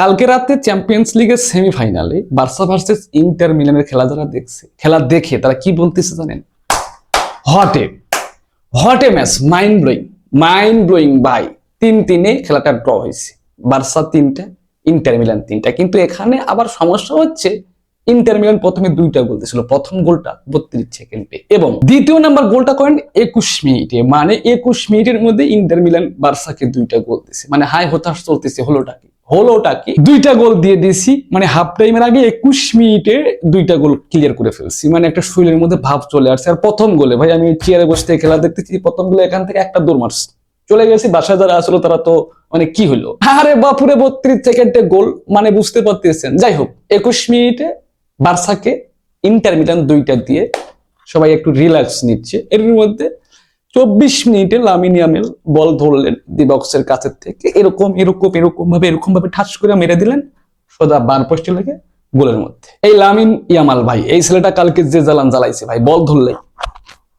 কালকে রাতে চ্যাম্পিয়ন্স লিগের সেমিফাইনালে বার্সা ভার্সেস ইন্টার মিলানের খেলা যারা দেখছে, খেলা দেখে তারা কি বলতেছে জানেন? হটে হটে match mind blowing mind blowing by তিন তিনে খেলাটা ড্র হয়েছে। বার্সা তিনটা ইন্টার মিলান তিনটা। কিন্তু এখানে আবার সমস্যা হচ্ছে ইন্টার মিলান প্রথমে দুইটা গোল দিয়েছিল। প্রথম গোলটা বত্রিশ সেকেন্ডে। এবং দ্বিতীয় নাম্বার গোলটা করেন একুশ মিনিটে। মানে একুশ মিনিটের মধ্যে ইন্টার মিলান বার্সাকে দুইটা গোল দিছে মানে হাই হতাশ চলতেছে হলোটা কি হলোটা কি দুইটা গোল দিয়ে দিছি মানে হাফ টাইমের আগে একুশ মিনিটে দুইটা গোল ক্লিয়ার করে ফেলছি। মানে একটা শরীরের মধ্যে ভাব চলে আসছে। আর প্রথম গোলে, ভাই, আমি চেয়ারে বসে থেকে খেলা দেখতেছি, প্রথম গোলে এখান থেকে একটা দৌড় মারছি। চলে গেছি, বাসায় যারা আসলো তারা তো মানে কি হলো? আরে বাপুরে, বত্রিশ সেকেন্ডে গোল মানে বুঝতে পারতেছেন। যাই হোক, একুশ মিনিটে বার্সাকে ইন্টারমিটান দুইটা দিয়ে সবাই একটু রিল্যাক্স নিচ্ছে। এর মধ্যে চব্বিশ মিনিটে লামিনিয়ামেল বল ধরলেন দিবক্সের কাছের থেকে। এরকম এরকম এরকম ভাবে এরকম ভাবে ঠাস করে মেরে দিলেন সোজা বার পোস্টে লেগে গোলের মধ্যে। এই লামিন ইয়ামাল ভাই এই ছেলেটা কালকে যে জ্বালান জ্বালাইছে ভাই বল ধরলে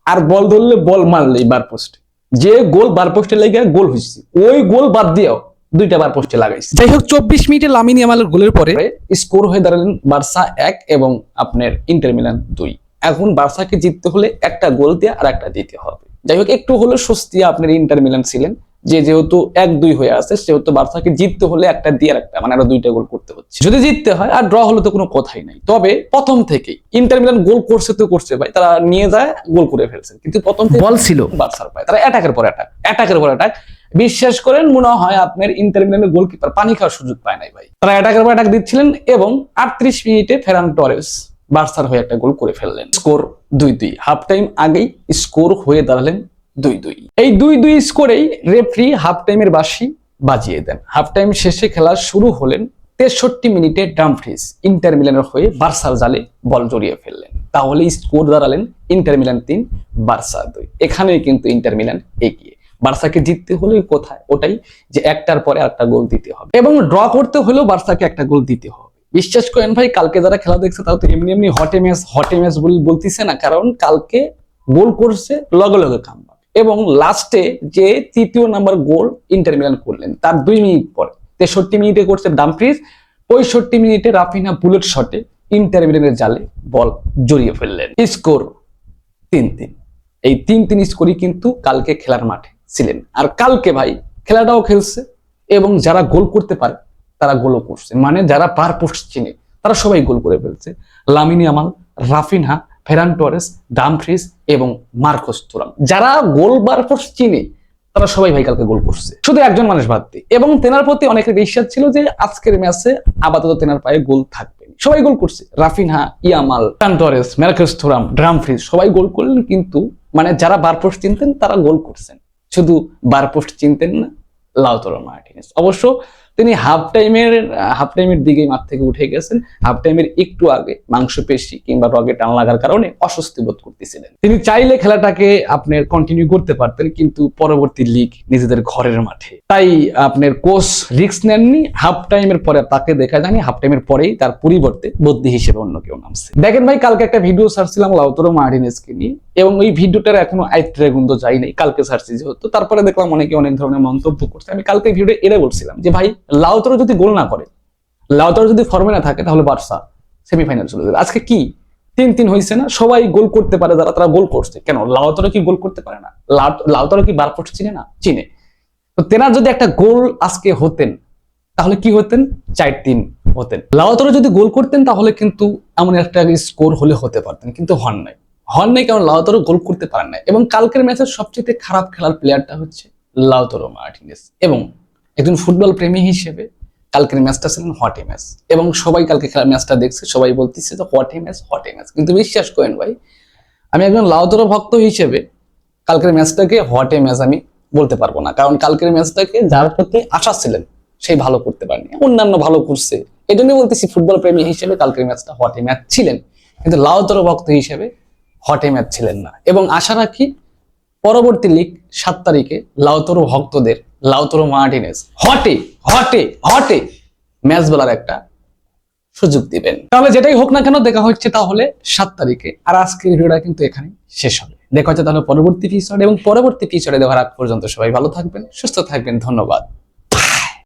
আর বল ধরলে বল মারলেই বার পোস্টে যে গোল বার পোস্টে লেগে গোল হয়েছে ওই গোল বাদ দিয়েও দুইটা বার পোস্টে লাগাইছে। যাই হোক চব্বিশ মিনিটে লামিন ইয়ামালের গোলের পরে স্কোর হয়ে দাঁড়ালেন বার্সা এক এবং আপনার ইন্টার মিলান দুই। এখন বার্সাকে জিততে হলে একটা গোল দিয়ে আর একটা দিতে হবে। যাই হোক একটু হলে স্বস্তি আপনার ইন্টার মিলান ছিলেন যে যেহেতু এক দুই হয়ে আছে সেহেতু বার্সাকে জিততে হলে একটা দিয়ে একটা মানে আরও দুইটা গোল করতে হচ্ছে। যদি জিততে হয় আর ড্র হলে তো কোনো কথাই নাই। তবে প্রথম থেকেই ইন্টার মিলান গোল করছে তো করছে ভাই তারা নিয়ে যায় গোল করে ফেলছে। কিন্তু প্রথম থেকে বল ছিল। বার্সার পায়। তারা অ্যাটাকের পর অ্যাটাক অ্যাটাকের পর অ্যাটাক বিশ্বাস করেন মনে হয় আপনার ইন্টার মিলানের গোলকিপার পানি খাওয়ার সুযোগ পায় নাই ভাই। তারা অ্যাটাকের পর অ্যাটাক দিচ্ছিলেন এবং আটত্রিশ মিনিটে ফেরান টরেস বার্সার হয়ে একটা গোল করে ফেললেন। স্কোর দুই দুই হাফ টাইম আগেই স্কোর হয়ে দাঁড়ালেন দুই দুই এই দুই দুই স্কোরেই রেফরি হাফ টাইমের বাসি বাজিয়ে দেন। হাফ টাইম শেষে খেলা শুরু হলেন তেষট্টি মিনিটে ডামফ্রিজ ইন্টার মিলানের হয়ে বার্সার জালে বল জড়িয়ে ফেললেন। তাহলে স্কোর দাঁড়ালেন ইন্টার মিলান তিন, বার্সা দুই। এখানেই কিন্তু ইন্টার মিলান এগিয়ে। বার্সাকে জিততে হলে কোথায়? ওটাই যে একটার পরে একটা গোল দিতে হবে। এবং ড্র করতে হলেও বার্সাকে একটা গোল দিতে হবে। বিশ্বাস করেন ভাই, কালকে যারা খেলা দেখছে তারা তো এমনি এমনি হটে ম্যাচ হটে ম্যাচ বলে বলতেছে না, কারণ কালকে গোল করছে লগে লগে কামবা এবং লাস্টে যে তৃতীয় নাম্বার গোল ইন্টার মিলান করলেন, তার দুই মিনিট পরে। তেষট্টি মিনিটে করছে ডামফ্রিজ পঁয়ষট্টি মিনিটে রাফিনা বুলেট শটে ইন্টার মিলানের জালে বল জড়িয়ে ফেললেন। স্কোর তিন তিন। এই তিন তিন স্কোরই কিন্তু কালকে খেলার মাঠে ছিলেন। আর কালকে ভাই, খেলাটাও খেলছে এবং যারা গোল করতে পারে তারা গোলও করছে। মানে যারা পার পোস্ট চিনে, তারা সবাই গোল করে ফেলছে। Lamine Yamal, Raphinha, Ferran Torres Dumfries এবং মার্কোস তুরাম যারা গোল বার পোস্ট চিনে, তারা সবাই ভাই কালকে গোল করছে। শুধু একজন মানুষ বাদ দিয়ে। এবং তেনার প্রতি অনেকের বিশ্বাস ছিল যে আজকের ম্যাচে আপাতত তেনার পায়ে গোল থাকবে সবাই গোল করছে। রাফিনহা, ইয়ামাল টান্টোরেস মেরকেস থোরাম ড্রামফ্রিজ সবাই গোল করলেন কিন্তু মানে যারা বার পোস্ট চিনতেন, তারা গোল করছেন। শুধু বার পোস্ট চিনতেন না লাউতরো মার্টিনেস। অবশ্য তিনি হাফ টাইমের হাফ টাইমের দিকেই মাঠ থেকে উঠে গেছেন। হাফ টাইমের একটু আগে মাংসপেশি কিংবা রগে টান লাগার কারণে অস্বস্তি বোধ করতেছিলেন। তিনি চাইলে খেলাটাকে আপনার কন্টিনিউ করতে পারতেন, কিন্তু পরবর্তী লিগ নিজেদের ঘরের মাঠে। তাই আপনার কোচ রিক্স নেননি হাফ টাইমের পরে তাকে দেখা যায়নি হাফ টাইমের পরেই তার পরিবর্তে বদলি হিসেবে অন্য কেউ নামছে। দেখেন ভাই, কালকে একটা ভিডিও সারছিলাম লাউতরো মার্টিনেসকে নিয়ে, এবং ওই ভিডিওটার এখনও আয়ত্রে গুন্দ যাই নাই, কালকে সারছি যেহেতু। তারপরে দেখলাম অনেকে অনেক ধরনের মন্তব্য করছে। আমি কালকে ভিডিও এরে বলছিলাম যে, ভাই লাউতরো যদি গোল না করে লাউতরো যদি ফর্মে না থাকে, তাহলে বার্সা সেমিফাইনাল চলে যাবে। আজকে কি? তিন তিন হয়েছে না, সবাই গোল করতে পারে যারা, তারা গোল করছে। কেন? লাউতরো কি গোল করতে পারে না? লাউ- লাউতরো কি বারপোস্ট চিনে না চিনে। তো তেনার যদি একটা গোল আজকে হতেন, তাহলে কি হতেন? চার তিন হতেন। লাউতরো যদি গোল করতেন, তাহলে কিন্তু এমন একটা স্কোর হলে হতে পারতেন, কিন্তু হন নাই। হন নাই কারণ লাউতরো গোল করতে পারেন না এবং কালকের ম্যাচের সবচেয়ে খারাপ খেলার প্লেয়ারটা হচ্ছে লাউতরো মার্টিনেস। এবং একজন ফুটবল প্রেমী হিসেবে কালকের ম্যাচটা ছিলেন হটে ম্যাচ এবং সবাই কালকে খেলার ম্যাচটা দেখছে, সবাই বলতেছে যে হটে ম্যাচ হটে ম্যাচ কিন্তু বিশ্বাস করেন ভাই, আমি একজন লাউতরো ভক্ত হিসেবে কালকের ম্যাচটাকে হটে ম্যাচ আমি বলতে পারব না। কারণ কালকের ম্যাচটাকে যার প্রতি আশা ছিলেন, সেই ভালো করতে পারেনি। অন্যান্য ভালো করছে। এই জন্য বলতেছি ফুটবল প্রেমী হিসেবে কালকের ম্যাচটা হটে ম্যাচ ছিলেন। কিন্তু লাউতরো ভক্ত হিসেবে হটে ম্যাচ ছিলেন না। এবং আশা রাখি পরবর্তী লিগ সাত তারিখে লাউতরো ভক্তদের লাউতরো মার্টিনেস। হটে হটে হটে। ম্যাচ বলার একটা সুযোগ দিবেন। তাহলে যেটাই হোক না কেন দেখা হচ্ছে তাহলে সাত তারিখে। আর আজকের ভিডিওটা কিন্তু এখানে শেষ হবে। দেখা হচ্ছে তাহলে পরবর্তী ফিচার এবং পরবর্তী ফিচারে দেওয়ার আগ পর্যন্ত সবাই ভালো থাকবেন, সুস্থ থাকবেন। ধন্যবাদ।